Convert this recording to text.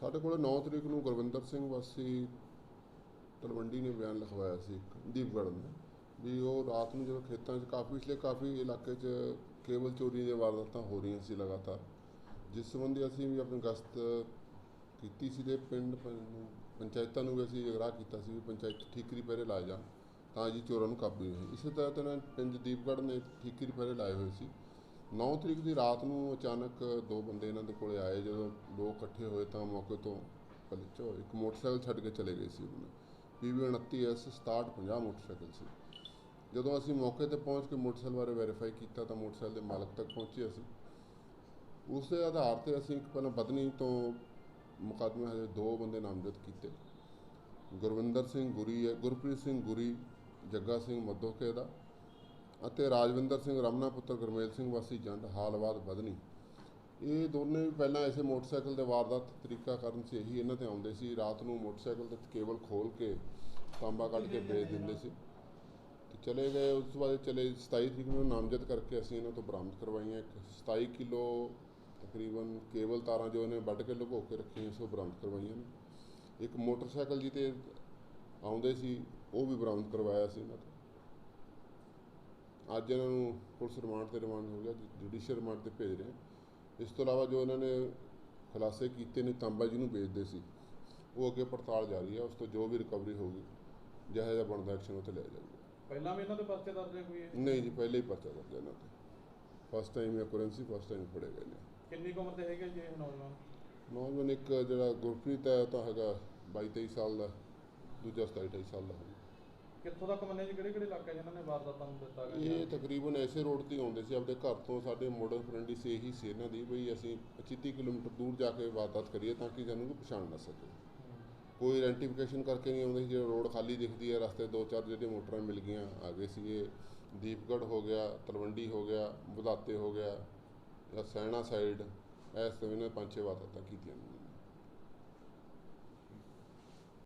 ਸਾਡੇ ਕੋਲ 9 ਤਰੀਕ ਨੂੰ ਗੁਰਵਿੰਦਰ ਸਿੰਘ ਵਾਸੀ ਤਲਵੰਡੀ ਨੇ ਬਿਆਨ ਲਿਖਵਾਇਆ ਸੀ ਇੱਕ, ਦੀਪਗੜ੍ਹ ਨੇ, ਵੀ ਉਹ ਰਾਤ ਨੂੰ ਜਦੋਂ ਖੇਤਾਂ 'ਚ ਕਾਫੀ, ਪਿਛਲੇ ਕਾਫੀ ਇਲਾਕੇ 'ਚ ਕੇਬਲ ਚੋਰੀ ਦੀਆਂ ਵਾਰਦਾਤਾਂ ਹੋ ਰਹੀਆਂ ਸੀ ਲਗਾਤਾਰ, ਜਿਸ ਸੰਬੰਧੀ ਅਸੀਂ ਵੀ ਆਪਣੀ ਗਸ਼ਤ ਕੀਤੀ ਸੀ ਤੇ ਪਿੰਡ ਪੰਚਾਇਤਾਂ ਨੂੰ ਵੀ ਅਸੀਂ ਅਗਰਾਹ ਕੀਤਾ ਸੀ ਵੀ ਪੰਚਾਇਤ ਠੀਕਰੀ ਪਹਿਰੇ ਲਾਏ ਜਾਣ, ਤਾਂ ਜੀ ਚੋਰਾਂ ਨੂੰ ਕਾਬੂ ਹੋਏ। ਇਸੇ ਤਰ੍ਹਾਂ ਤਰ੍ਹਾਂ ਪਿੰਡ ਦੀਪਗੜ੍ਹ ਨੇ ਠੀਕਰੀ ਪਹਿਰੇ ਲਾਏ ਹੋਏ ਸੀ। 9 ਤਰੀਕ ਦੀ ਰਾਤ ਨੂੰ ਅਚਾਨਕ ਦੋ ਬੰਦੇ ਇਹਨਾਂ ਦੇ ਕੋਲੇ ਆਏ, ਜਦੋਂ ਲੋਕ ਇਕੱਠੇ ਹੋਏ ਤਾਂ ਮੌਕੇ ਤੋਂ ਪਲਚੋ ਇੱਕ ਮੋਟਰਸਾਈਕਲ ਛੱਡ ਕੇ ਚਲੇ ਗਏ ਸੀ ਉਹਨਾਂ। ਪੀਵੀ 29S 6750 ਮੋਟਰਸਾਈਕਲ ਸੀ। ਜਦੋਂ ਅਸੀਂ ਮੌਕੇ ਤੇ ਪਹੁੰਚ ਕੇ ਮੋਟਰਸਾਈਕਲ ਬਾਰੇ ਵੈਰੀਫਾਈ ਕੀਤਾ ਤਾਂ ਮੋਟਰਸਾਈਕਲ ਦੇ ਮਾਲਕ ਤੱਕ ਪਹੁੰਚੇ ਅਸੀਂ। ਉਸ ਦੇ ਆਧਾਰ ਤੇ ਅਸੀਂ ਇੱਕ ਪਹਿਲਾਂ ਬਦਨੀ ਤੋਂ ਮੁਕੱਦਮੇ ਹਜੇ ਦੋ ਬੰਦੇ ਨਾਮਜ਼ਦ ਕੀਤੇ। ਗੁਰਵਿੰਦਰ ਸਿੰਘ ਗੁਰੀ ਹੈ ਗੁਰਪ੍ਰੀਤ ਸਿੰਘ ਗੁਰੀ, ਜੱਗਾ ਸਿੰਘ ਮੱਦੋਕੇ ਦਾ ਅਤੇ ਰਾਜਵਿੰਦਰ ਸਿੰਘ ਰਮਨਾ ਪੁੱਤਰ ਗੁਰਮੇਲ ਸਿੰਘ ਵਾਸੀ ਜੰਡ ਹਾਲਵਾਦ ਬਦਨੀ। ਇਹ ਦੋਨੇ ਵੀ ਪਹਿਲਾਂ ਐਸੇ ਮੋਟਰਸਾਈਕਲ ਦੇ ਵਾਰਦਾਤ ਤਰੀਕਾ ਕਰਨ ਸੀ। ਇਹੀ ਇਹਨਾਂ ਤੇ ਆਉਂਦੇ ਸੀ। ਰਾਤ ਨੂੰ ਮੋਟਰਸਾਈਕਲ ਤੇ ਕੇਬਲ ਖੋਲ ਕੇ ਤਾਂਬਾ ਕੱਢ ਕੇ ਵੇਚ ਦਿੰਦੇ ਸੀ। ਤੇ ਚਲੇ ਗਏ। ਉਸ ਤੋਂ ਬਾਅਦ ਚਲੇ 27 ਤਰੀਕ ਨੂੰ ਨਾਮਜ਼ਦ ਕਰਕੇ ਅਸੀਂ ਇਹਨਾਂ ਤੋਂ ਬਰਾਮਦ ਕਰਵਾਈਆਂ। ਇੱਕ 27 ਕਿਲੋ ਤਕਰੀਬਨ ਕੇਬਲ ਤਾਰਾਂ ਜੋ ਇਹਨੇ ਵੱਢ ਕੇ ਲੁਕੋ ਕੇ ਰੱਖੀਆਂ ਸੀ ਉਹ ਬਰਾਮਦ ਕਰਵਾਈਆਂ ਨੇ। ਇੱਕ ਮੋਟਰਸਾਈਕਲ ਜੀ ਤੇ ਆਉਂਦੇ ਸੀ, ਉਹ ਵੀ ਬਰਾਮਦ ਕਰਵਾਇਆ ਸੀ ਇਹਨਾਂ ਤੋਂ। ਅੱਜ ਇਹਨਾਂ ਨੂੰ ਪੁਲਿਸ ਰਿਮਾਂਡ ਤੇ ਰਿਮਾਂਡ ਹੋ ਗਿਆ ਜੁਡੀਸ਼ੀਅਲ ਰਿਮਾਂਡ ਤੇ ਭੇਜ ਰਹੇ। ਇਸ ਤੋਂ ਇਲਾਵਾ ਜੋ ਇਹਨਾਂ ਨੇ ਖੁਲਾਸੇ ਕੀਤੇ ਨੇ ਤਾਂਬਾ ਜੀ ਨੂੰ ਵੇਚਦੇ ਸੀ ਉਹ ਅੱਗੇ ਪੜਤਾਲ ਜਾਰੀ ਹੈ ਉਸ ਤੋਂ ਜੋ ਵੀ ਰਿਕਵਰੀ ਹੋਊਗੀ ਜਿਹੋ ਜਿਹਾ ਬਣਦਾ ਐਕਸ਼ਨ ਉਹ ਤੇ ਲਿਆ ਜਾਊਗਾ। ਪਹਿਲਾਂ ਵੀ ਇਹਨਾਂ ਦੇ ਪਰਚੇ ਦਰਜ ਹੈ ਕੋਈ ਇਹ? ਨਹੀਂ ਜੀ ਪਹਿਲੇ ਹੀ ਪਰਚਾ ਦਰਜ ਇਹਨਾਂ ਤੇ। First time occurrence first time ਫੜੇ ਗਏ ਨੇ। ਕਿੰਨੀ ਉਮਰ ਦੇ ਹੈਗੇ ਜੀ ਇਹ ਨੌਜਵਾਨ? ਨੌਜਵਾਨ ਇੱਕ ਜਿਹੜਾ ਗੁਰਪ੍ਰੀਤ ਹੈ ਉਹ ਤਾਂ ਹੈਗਾ 22 23 ਸਾਲ ਦਾ ਦੂਜਾ 27 28 ਸਾਲ ਦਾ। ਹੋਊਗਾ ਕਿੱਥੋਂ ਤੱਕ ਮੰਨੇ ਜੀ ਕਿਹੜੇ ਕਿਹੜੇ ਇਲਾਕੇ ਜਿਨ੍ਹਾਂ ਨੇ ਵਾਰਦਾਤਾਂ ਨੂੰ ਦਿੱਤਾ ਗਿਆ? ਇਹ ਤਕਰੀਬਨ ਐਸੇ ਰੋਡ ਤੇ ਆਉਂਦੇ ਸੀ ਆਪਣੇ ਘਰ ਤੋਂ ਸਾਡੇ ਮੋਡਲ ਫਰੈਂਡੀ ਸੀ ਇਹੀ ਸੀ ਇਹਨਾਂ ਦੀ ਵੀ ਅਸੀਂ 25 30 ਕਿਲੋਮੀਟਰ ਦੂਰ ਜਾ ਕੇ ਵਾਰਦਾਤ ਕਰੀਏ ਤਾਂ ਕਿ ਸਾਨੂੰ ਕੋਈ ਪਛਾਣ ਨਾ ਸਕੇ। ਕੋਈ ਆਇਡੈਂਟੀਫਿਕੇਸ਼ਨ ਕਰਕੇ ਨਹੀਂ ਆਉਂਦੇ ਸੀ ਜਿਹੜਾ ਰੋਡ ਖਾਲੀ ਦਿਖਦੀ ਹੈ ਰਸਤੇ ਦੋ ਚਾਰ ਜਿਹੜੇ ਮੋਟਰਾਂ ਮਿਲ ਗਈਆਂ, ਆ ਗਏ ਸੀ ਦੀਪਗੜ੍ਹ ਹੋ ਗਿਆ, ਤਲਵੰਡੀ ਹੋ ਗਿਆ ਬੁਧਾਤੇ ਹੋ ਗਿਆ, ਜਾਂ ਸੈਣਾ ਸਾਈਡ, ਇਸ ਤਰ੍ਹਾਂ ਇਹਨਾਂ ਨੇ ਪੰਜ ਛੇ ਵਾਰਦਾਤਾਂ ਕੀਤੀਆਂ। ਨੇ